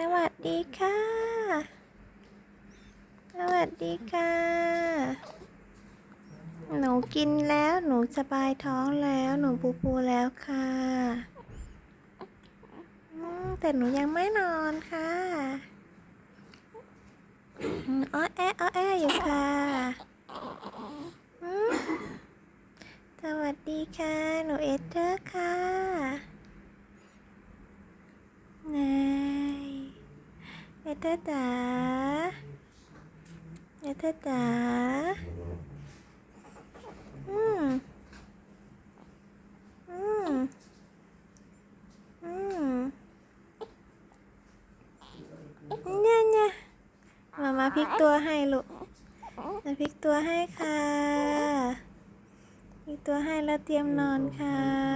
สวัสดีค่ะ สวัสดีค่ะ หนูกินแล้ว หนูสบายท้องแล้ว หนูปูปูแล้วค่ะแต่หนูยังไม่นอนค่ะอ้อแออ้อแออยู่ค่ะ สวัสดีค่ะ หนูเอสเธอร์ค่ะนาย เอเธอจ๋าเอเธอจ๋าอืมอืมอืมเนี่ยเนี่ยมามาพลิกตัวให้ลูกมาพลิกตัวให้ค่ะพลิกตัวให้แล้วเตรียมนอนค่ะ